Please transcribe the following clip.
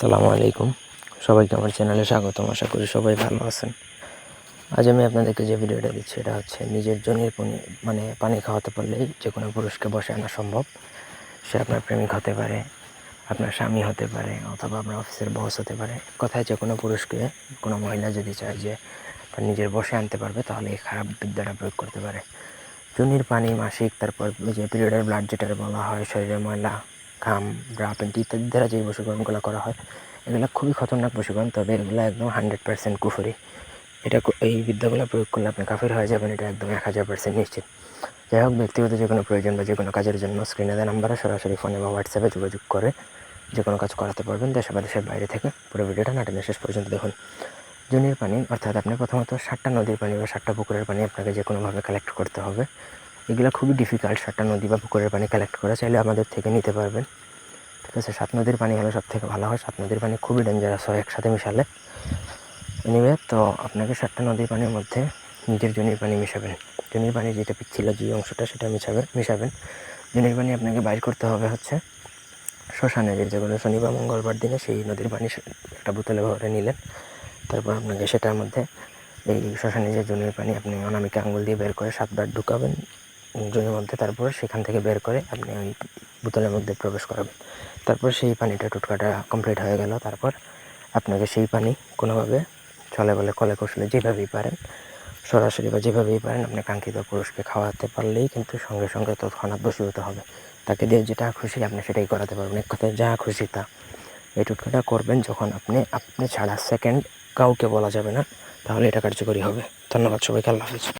আসসালামু আলাইকুম। সবাইকে আমার চ্যানেলে স্বাগতম। আশা করি সবাই ভালো আছেন। আজ আমি আপনাদেরকে যে ভিডিওটা দিচ্ছি, এটা হচ্ছে নিজের জনির পানি মানে পানি খাওয়াতে পারলেই যে কোনো পুরুষকে বসে আনা সম্ভব। সে আপনার প্রেমিক হতে পারে, আপনার স্বামী হতে পারে, অথবা আপনার অফিসের বস হতে পারে। কথায় যে কোনো পুরুষকে, কোনো মহিলা যদি চায় যে তার নিজের বসে আনতে পারবে, তাহলে এই খারাপ বিদ্যাটা প্রয়োগ করতে পারে। জনির পানি মাসিক, তারপর যে পিরিয়ডের ব্লাড যেটা বলা হয়, শরীরের ময়লা ঘাম ব্রা প্যান্ট ইত্যাদি দ্বারা যে বশীকরণগুলো করা হয়, এগুলো খুবই খতরনাক বশীকরণ তবে এগুলো একদম হান্ড্রেড পার্সেন্ট কুফরি। এটা এই বিদ্যাগুলো প্রয়োগ করলে আপনি কাফের হয়ে যাবেন, এটা একদম এক হাজার পার্সেন্ট নিশ্চিত। যাই হোক, ব্যক্তিগত যে কোনো প্রয়োজন বা যে কোনো কাজের জন্য স্ক্রিনে দেওয়া নাম্বারে সরাসরি ফোনে বা হোয়াটসঅ্যাপে যোগাযোগ করে যে কোনো কাজ করাতে পারবেন। দেশে বা দেশের বাইরে থেকে পুরো ভিডিওটা নাটনের শেষ পর্যন্ত দেখুন। জনির পানি, অর্থাৎ আপনি প্রথমত সাতটা নদীর পানি বা সাতটা পুকুরের পানি আপনাকে যে কোনোভাবে কালেক্ট করতে হবে। এগুলো খুবই ডিফিকাল্ট সাতটা নদী বা পুকুরের পানি কালেক্ট করা, চাইলে আমাদের থেকে নিতে পারবেন। ঠিক আছে, সাত নদীর পানি হলে সব থেকে ভালো হয়। সাত নদীর পানি খুবই ডেঞ্জারাস হয় একসাথে মিশালে। এনিওয়ে তো আপনাকে সাতটা নদীর পানির মধ্যে নিজের জনির পানি মিশাবেন। জনির পানি যেটা পিচ্ছিল যে অংশটা, সেটা মিশাবেন মিশাবেন। জনির পানি আপনাকে বাইর করতে হবে হচ্ছে শ্মশানের যেগুলো শনি বা মঙ্গলবার দিনে সেই নদীর পানি একটা বোতলে ভরে নিলেন। তারপর আপনাকে সেটার মধ্যে এই শ্মশানে যে জনির পানি আপনি অনামিকা আঙ্গুল দিয়ে বের করে সাতবার ঢুকাবেন। জনের মধ্যে তারপর সেখান থেকে বের করে আপনি ওই বোতলের মধ্যে প্রবেশ করাবেন। তারপর সেই পানিটা টুটকাটা কমপ্লিট হয়ে গেল। তারপর আপনাকে সেই পানি কোনোভাবে চলে বলে কলে কৌশলে যেভাবেই পারেন, সরাসরি বা যেভাবেই পারেন আপনি কাঙ্ক্ষিত পুরুষকে খাওয়াতে পারলেই কিন্তু সঙ্গে সঙ্গে তৎক্ষণাৎ বসীভূত হবে। তাকে দিয়ে যেটা খুশি আপনি সেটাই করাতে পারবেন। এক কথায় যা খুশি তা। এই টুটকাটা করবেন যখন আপনি আপনি ছাড়া সেকেন্ড কাউকে বলা যাবে না, তাহলে এটা কার্যকরী হবে। ধন্যবাদ সবাইকে, আল্লাহ হাফিজ।